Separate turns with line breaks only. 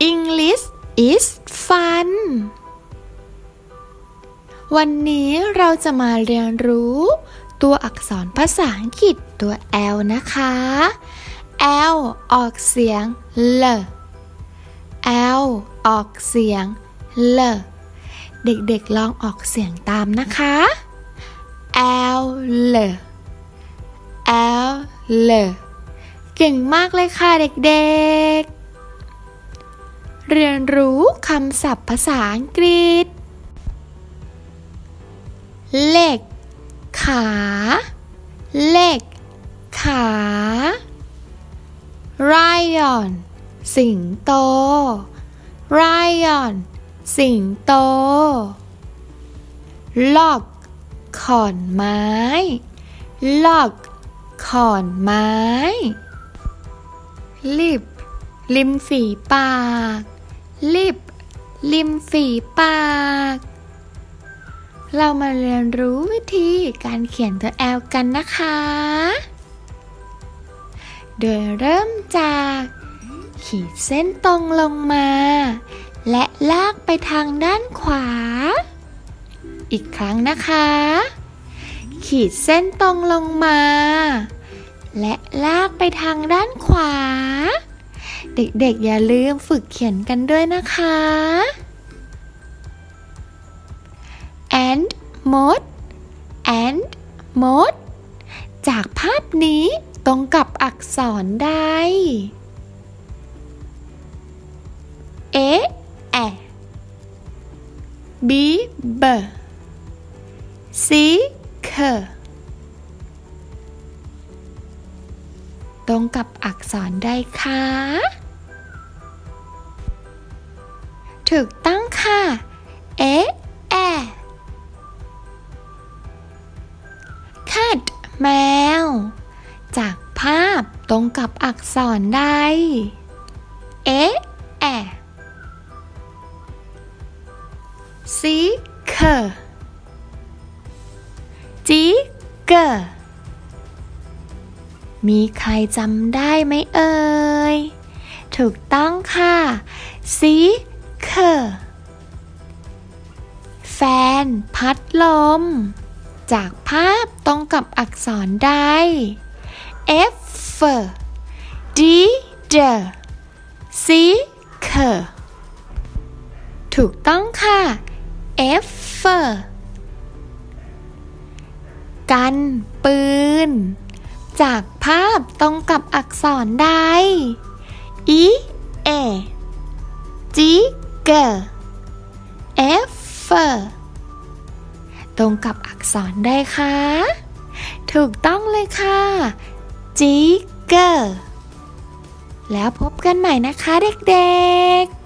English is fun วันนี้เราจะมาเรียนรู้ ตัวอักษรภาษาอังกฤษตัว L นะคะ L ออกเสียง L L ออกเสียง L เด็กๆลองออกเสียงตามนะคะ L L L L เก่งมากเลยค่ะเด็กๆ เรียนรู้คำศัพท์ภาษาอังกฤษ เล็ก ขา เล็ก ขา Lion สิงโต Lion สิงโต Log ขอนไม้ Log ขอนไม้ Lip ริมฝีปาก Lip ริมฝีปาก เรามาเรียนรู้วิธีการเขียนตัว L กันนะคะ โดยเริ่มจาก ขีดเส้นตรงลงมา และลากไปทางด้านขวา อีกครั้งนะคะ ขีดเส้นตรงลงมา และลากไปทางด้านขวา เด็กๆ อย่าลืมฝึกเขียนกันด้วยนะคะ and mode and mode จากภาพนี้ตรงกับอักษรใด A A B B C K ตรงกับอักษรใดคะ ถูกต้องค่ะ เอ๊ะแอ cat แมว จากภาพตรงกับอักษรใด เอ๊ะแอซีเคจีเกอ มีใครจำได้ไหมเอ่ย ถูกต้องค่ะซีเคแฟนพัดลม จากภาพตรงกับอักษรใด F D D C K ถูกต้องค่ะ F กันปืน จากภาพตรงกับอักษรใด E A G G F ตรงกับอักษรได้คะถูกต้องเลยค่ะจิเกอร์แล้วพบกันใหม่นะคะเด็กๆ